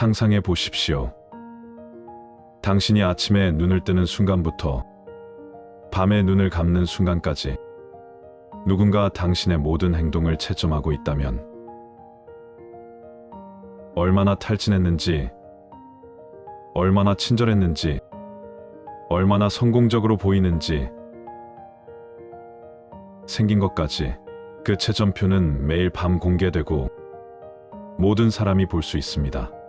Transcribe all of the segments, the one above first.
상상해 보십시오. 당신이 아침에 눈을 뜨는 순간부터 밤에 눈을 감는 순간까지 누군가 당신의 모든 행동을 채점하고 있다면 얼마나 탈진했는지, 얼마나 친절했는지, 얼마나 성공적으로 보이는지 생긴 것까지 그 채점표는 매일 밤 공개되고 모든 사람이 볼 수 있습니다.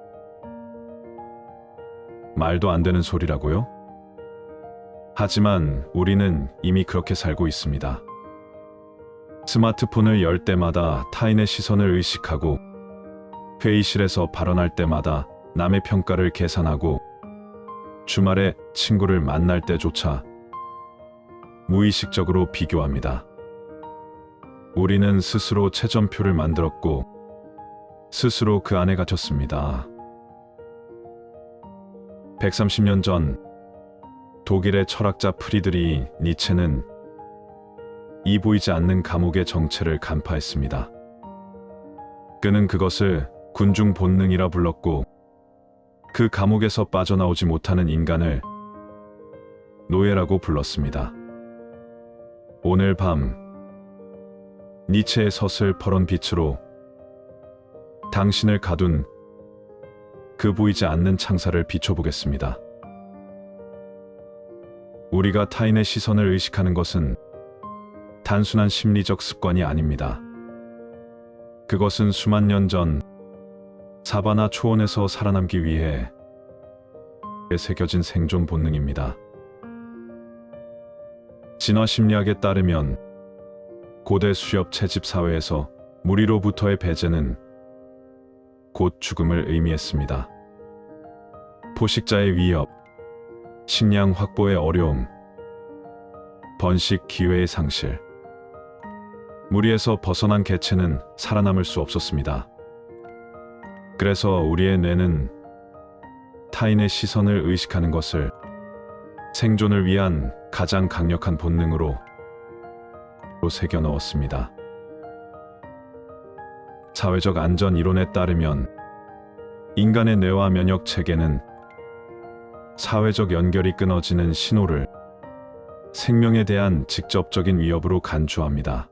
말도 안 되는 소리라고요? 하지만 우리는 이미 그렇게 살고 있습니다. 스마트폰을 열 때마다 타인의 시선을 의식하고 회의실에서 발언할 때마다 남의 평가를 계산하고 주말에 친구를 만날 때조차 무의식적으로 비교합니다. 우리는 스스로 채점표를 만들었고 스스로 그 안에 갇혔습니다. 130년 전 독일의 철학자 프리드리 니체는 이 보이지 않는 감옥의 정체를 간파했습니다. 그는 그것을 군중 본능이라 불렀고 그 감옥에서 빠져나오지 못하는 인간을 노예라고 불렀습니다. 오늘 밤 니체의 서슬 퍼런 빛으로 당신을 가둔 그 보이지 않는 창사를 비춰보겠습니다. 우리가 타인의 시선을 의식하는 것은 단순한 심리적 습관이 아닙니다. 그것은 수만 년 전 사바나 초원에서 살아남기 위해 새겨진 생존 본능입니다. 진화 심리학에 따르면 고대 수렵 채집 사회에서 무리로부터의 배제는 곧 죽음을 의미했습니다. 포식자의 위협, 식량 확보의 어려움, 번식 기회의 상실. 무리에서 벗어난 개체는 살아남을 수 없었습니다. 그래서 우리의 뇌는 타인의 시선을 의식하는 것을 생존을 위한 가장 강력한 본능으로 새겨 넣었습니다. 사회적 안전 이론에 따르면 인간의 뇌와 면역 체계는 사회적 연결이 끊어지는 신호를 생명에 대한 직접적인 위협으로 간주합니다.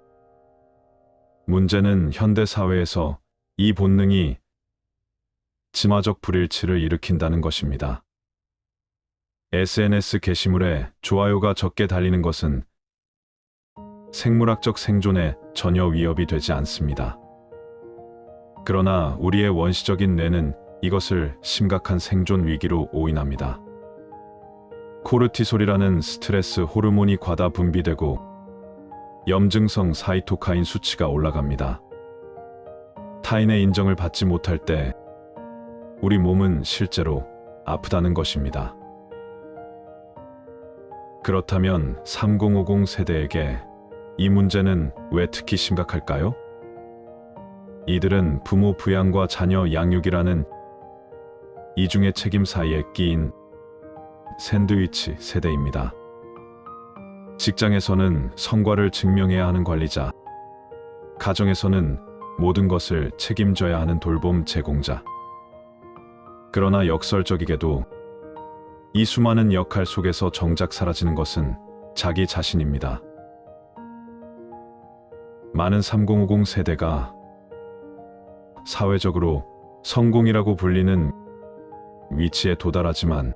문제는 현대 사회에서 이 본능이 진화적 불일치를 일으킨다는 것입니다. SNS 게시물에 좋아요가 적게 달리는 것은 생물학적 생존에 전혀 위협이 되지 않습니다. 그러나 우리의 원시적인 뇌는 이것을 심각한 생존 위기로 오인합니다. 코르티솔이라는 스트레스 호르몬이 과다 분비되고 염증성 사이토카인 수치가 올라갑니다. 타인의 인정을 받지 못할 때 우리 몸은 실제로 아프다는 것입니다. 그렇다면 3050 세대에게 이 문제는 왜 특히 심각할까요? 이들은 부모 부양과 자녀 양육이라는 이중의 책임 사이에 끼인 샌드위치 세대입니다. 직장에서는 성과를 증명해야 하는 관리자, 가정에서는 모든 것을 책임져야 하는 돌봄 제공자. 그러나 역설적이게도 이 수많은 역할 속에서 정작 사라지는 것은 자기 자신입니다. 많은 3050 세대가 사회적으로 성공이라고 불리는 위치에 도달하지만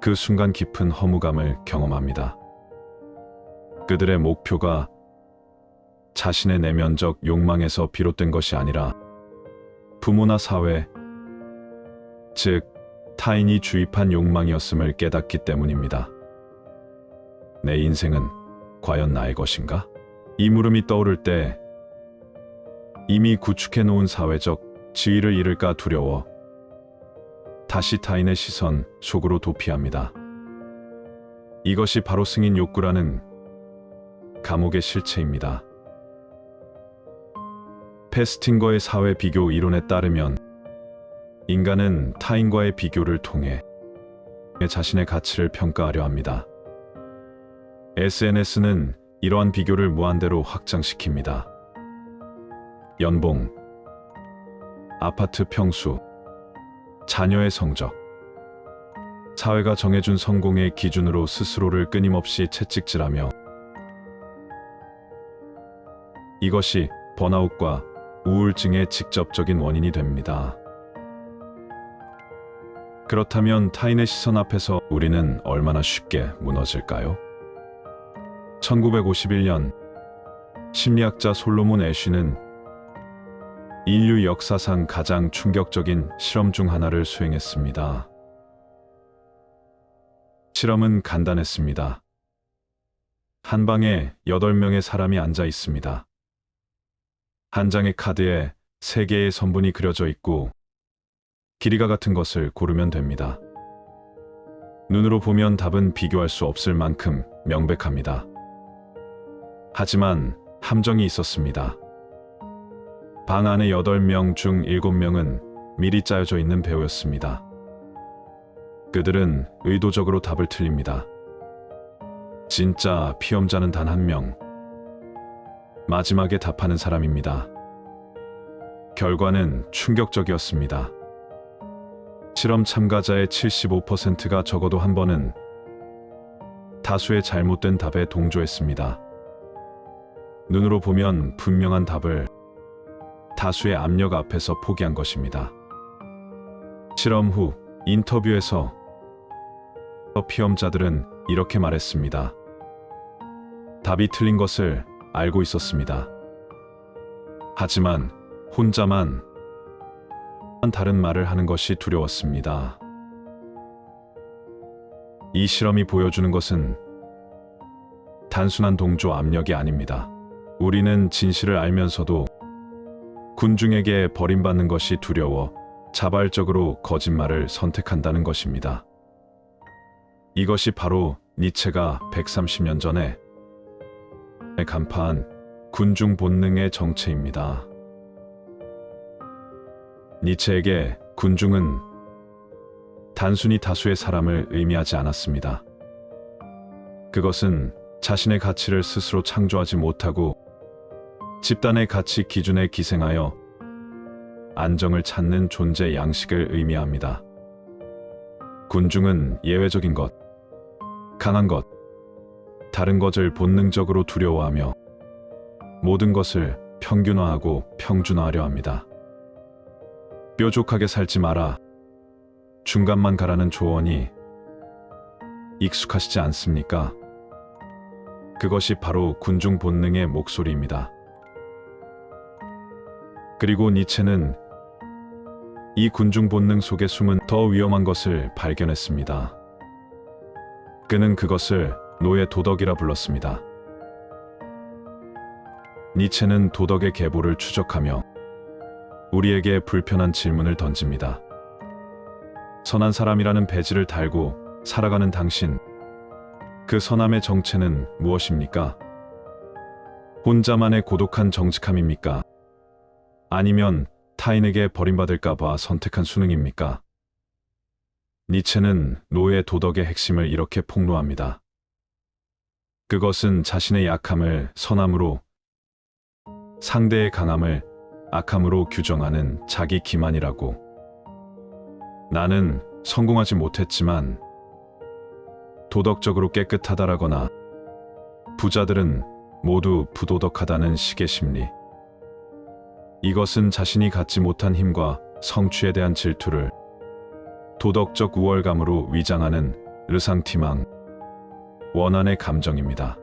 그 순간 깊은 허무감을 경험합니다. 그들의 목표가 자신의 내면적 욕망에서 비롯된 것이 아니라 부모나 사회, 즉 타인이 주입한 욕망이었음을 깨닫기 때문입니다. 내 인생은 과연 나의 것인가? 이 물음이 떠오를 때 이미 구축해 놓은 사회적 지위를 잃을까 두려워 다시 타인의 시선 속으로 도피합니다. 이것이 바로 승인 욕구라는 감옥의 실체입니다. 페스팅거의 사회 비교 이론에 따르면 인간은 타인과의 비교를 통해 자신의 가치를 평가하려 합니다. SNS는 이러한 비교를 무한대로 확장시킵니다. 연봉, 아파트 평수, 자녀의 성적. 사회가 정해준 성공의 기준으로 스스로를 끊임없이 채찍질하며 이것이 번아웃과 우울증의 직접적인 원인이 됩니다. 그렇다면 타인의 시선 앞에서 우리는 얼마나 쉽게 무너질까요? 1951년 심리학자 솔로몬 애쉬는 인류 역사상 가장 충격적인 실험 중 하나를 수행했습니다. 실험은 간단했습니다. 한 방에 8명의 사람이 앉아 있습니다. 한 장의 카드에 세 개의 선분이 그려져 있고 길이가 같은 것을 고르면 됩니다. 눈으로 보면 답은 비교할 수 없을 만큼 명백합니다. 하지만 함정이 있었습니다. 방 안에 8명 중 7명은 미리 짜여져 있는 배우였습니다. 그들은 의도적으로 답을 틀립니다. 진짜 피험자는 단 한 명. 마지막에 답하는 사람입니다. 결과는 충격적이었습니다. 실험 참가자의 75%가 적어도 한 번은 다수의 잘못된 답에 동조했습니다. 눈으로 보면 분명한 답을 다수의 압력 앞에서 포기한 것입니다. 실험 후 인터뷰에서 피험자들은 이렇게 말했습니다. 답이 틀린 것을 알고 있었습니다. 하지만 혼자만 다른 말을 하는 것이 두려웠습니다. 이 실험이 보여주는 것은 단순한 동조 압력이 아닙니다. 우리는 진실을 알면서도 군중에게 버림받는 것이 두려워 자발적으로 거짓말을 선택한다는 것입니다. 이것이 바로 니체가 130년 전에 간파한 군중 본능의 정체입니다. 니체에게 군중은 단순히 다수의 사람을 의미하지 않았습니다. 그것은 자신의 가치를 스스로 창조하지 못하고 집단의 가치 기준에 기생하여 안정을 찾는 존재 양식을 의미합니다. 군중은 예외적인 것, 강한 것, 다른 것을 본능적으로 두려워하며 모든 것을 평균화하고 평준화하려 합니다. 뾰족하게 살지 마라. 중간만 가라는 조언이 익숙하시지 않습니까? 그것이 바로 군중 본능의 목소리입니다. 그리고 니체는 이 군중 본능 속에 숨은 더 위험한 것을 발견했습니다. 그는 그것을 노예 도덕이라 불렀습니다. 니체는 도덕의 계보를 추적하며 우리에게 불편한 질문을 던집니다. 선한 사람이라는 배지를 달고 살아가는 당신, 그 선함의 정체는 무엇입니까? 혼자만의 고독한 정직함입니까? 아니면 타인에게 버림받을까봐 선택한 수능입니까? 니체는 노예 도덕의 핵심을 이렇게 폭로합니다. 그것은 자신의 약함을 선함으로, 상대의 강함을 악함으로 규정하는 자기 기만이라고. 나는 성공하지 못했지만 도덕적으로 깨끗하다라거나 부자들은 모두 부도덕하다는 식의 심리. 이것은 자신이 갖지 못한 힘과 성취에 대한 질투를 도덕적 우월감으로 위장하는 르상티망, 원한의 감정입니다.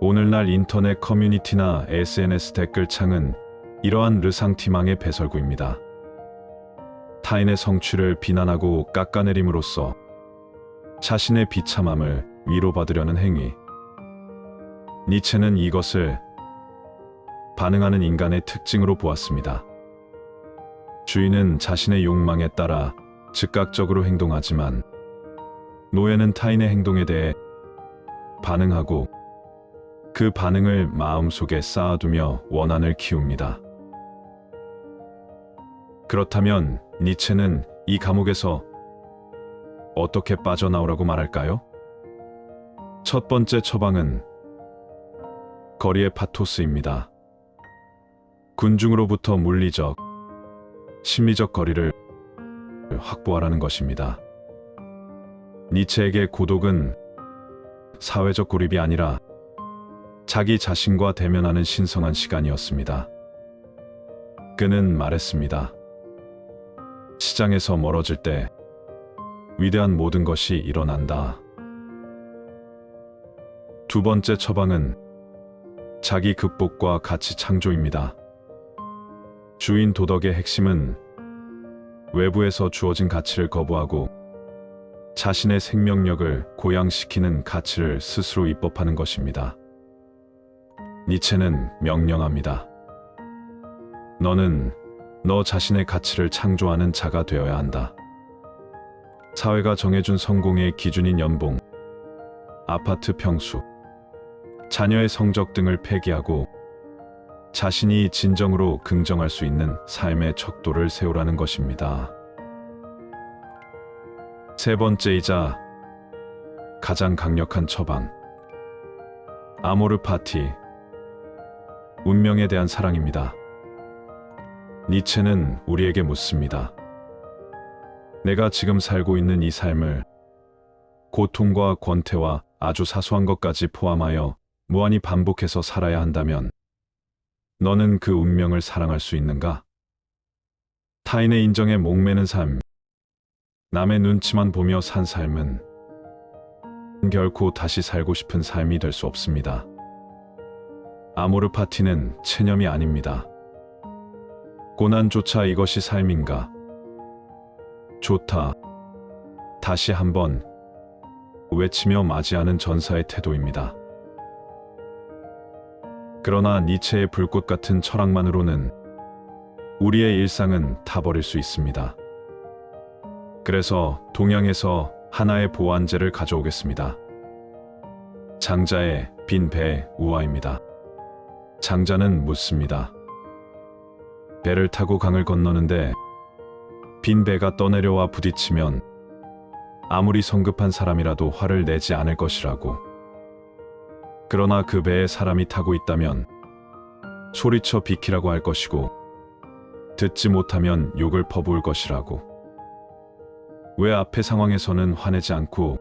오늘날 인터넷 커뮤니티나 SNS 댓글창은 이러한 르상티망의 배설구입니다. 타인의 성취를 비난하고 깎아내림으로써 자신의 비참함을 위로받으려는 행위. 니체는 이것을 반응하는 인간의 특징으로 보았습니다. 주인은 자신의 욕망에 따라 즉각적으로 행동하지만 노예는 타인의 행동에 대해 반응하고 그 반응을 마음속에 쌓아두며 원한을 키웁니다. 그렇다면 니체는 이 감옥에서 어떻게 빠져나오라고 말할까요? 첫 번째 처방은 거리의 파토스입니다. 군중으로부터 물리적, 심리적 거리를 확보하라는 것입니다. 니체에게 고독은 사회적 고립이 아니라 자기 자신과 대면하는 신성한 시간이었습니다. 그는 말했습니다. 시장에서 멀어질 때 위대한 모든 것이 일어난다. 두 번째 처방은 자기 극복과 가치 창조입니다. 주인 도덕의 핵심은 외부에서 주어진 가치를 거부하고 자신의 생명력을 고양시키는 가치를 스스로 입법하는 것입니다. 니체는 명령합니다. 너는 너 자신의 가치를 창조하는 자가 되어야 한다. 사회가 정해준 성공의 기준인 연봉, 아파트 평수, 자녀의 성적 등을 폐기하고 자신이 진정으로 긍정할 수 있는 삶의 척도를 세우라는 것입니다. 세 번째이자 가장 강력한 처방. 아모르 파티. 운명에 대한 사랑입니다. 니체는 우리에게 묻습니다. 내가 지금 살고 있는 이 삶을 고통과 권태와 아주 사소한 것까지 포함하여 무한히 반복해서 살아야 한다면 너는 그 운명을 사랑할 수 있는가? 타인의 인정에 목매는 삶, 남의 눈치만 보며 산 삶은 결코 다시 살고 싶은 삶이 될 수 없습니다. 아모르 파티는 체념이 아닙니다. 고난조차 이것이 삶인가? 좋다. 다시 한번 외치며 맞이하는 전사의 태도입니다. 그러나 니체의 불꽃 같은 철학만으로는 우리의 일상은 타버릴 수 있습니다. 그래서 동양에서 하나의 보완제를 가져오겠습니다. 장자의 빈 배 우화입니다. 장자는 묻습니다. 배를 타고 강을 건너는데 빈 배가 떠내려와 부딪히면 아무리 성급한 사람이라도 화를 내지 않을 것이라고. 그러나 그 배에 사람이 타고 있다면 소리쳐 비키라고 할 것이고 듣지 못하면 욕을 퍼부을 것이라고. 왜 앞의 상황에서는 화내지 않고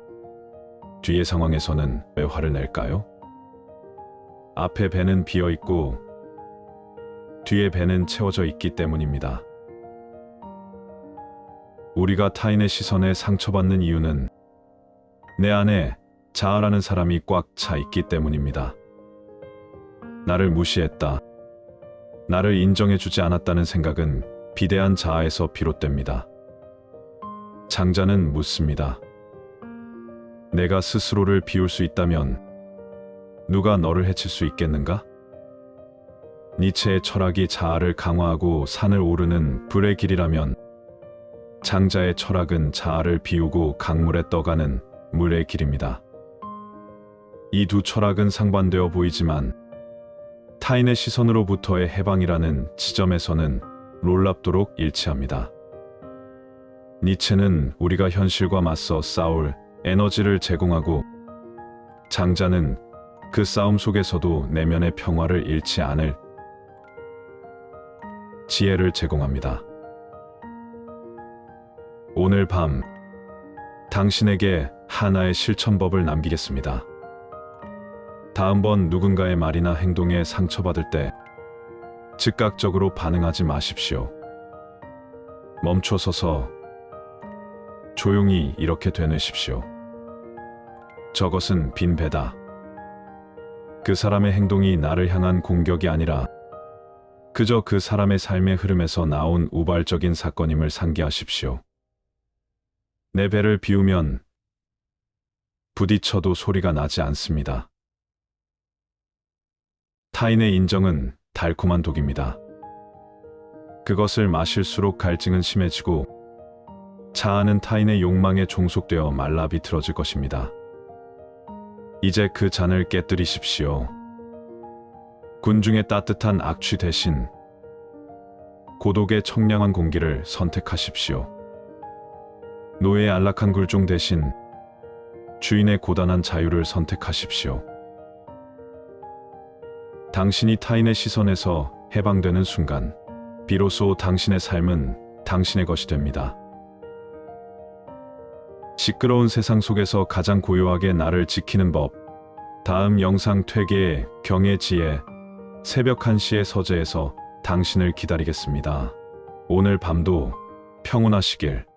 뒤의 상황에서는 왜 화를 낼까요? 앞에 배는 비어 있고 뒤에 배는 채워져 있기 때문입니다. 우리가 타인의 시선에 상처받는 이유는 내 안에 자아라는 사람이 꽉 차 있기 때문입니다. 나를 무시했다. 나를 인정해주지 않았다는 생각은 비대한 자아에서 비롯됩니다. 장자는 묻습니다. 내가 스스로를 비울 수 있다면 누가 너를 해칠 수 있겠는가? 니체의 철학이 자아를 강화하고 산을 오르는 불의 길이라면 장자의 철학은 자아를 비우고 강물에 떠가는 물의 길입니다. 이 두 철학은 상반되어 보이지만 타인의 시선으로부터의 해방이라는 지점에서는 놀랍도록 일치합니다. 니체는 우리가 현실과 맞서 싸울 에너지를 제공하고 장자는 그 싸움 속에서도 내면의 평화를 잃지 않을 지혜를 제공합니다. 오늘 밤 당신에게 하나의 실천법을 남기겠습니다. 다음번 누군가의 말이나 행동에 상처받을 때 즉각적으로 반응하지 마십시오. 멈춰서서 조용히 이렇게 되뇌십시오. 저것은 빈 배다. 그 사람의 행동이 나를 향한 공격이 아니라 그저 그 사람의 삶의 흐름에서 나온 우발적인 사건임을 상기하십시오. 내 배를 비우면 부딪혀도 소리가 나지 않습니다. 타인의 인정은 달콤한 독입니다. 그것을 마실수록 갈증은 심해지고 자아는 타인의 욕망에 종속되어 말라 비틀어질 것입니다. 이제 그 잔을 깨뜨리십시오. 군중의 따뜻한 악취 대신 고독의 청량한 공기를 선택하십시오. 노예의 안락한 굴종 대신 주인의 고단한 자유를 선택하십시오. 당신이 타인의 시선에서 해방되는 순간, 비로소 당신의 삶은 당신의 것이 됩니다. 시끄러운 세상 속에서 가장 고요하게 나를 지키는 법. 다음 영상 퇴계의 경의 지혜 새벽 1시의 서재에서 당신을 기다리겠습니다. 오늘 밤도 평온하시길.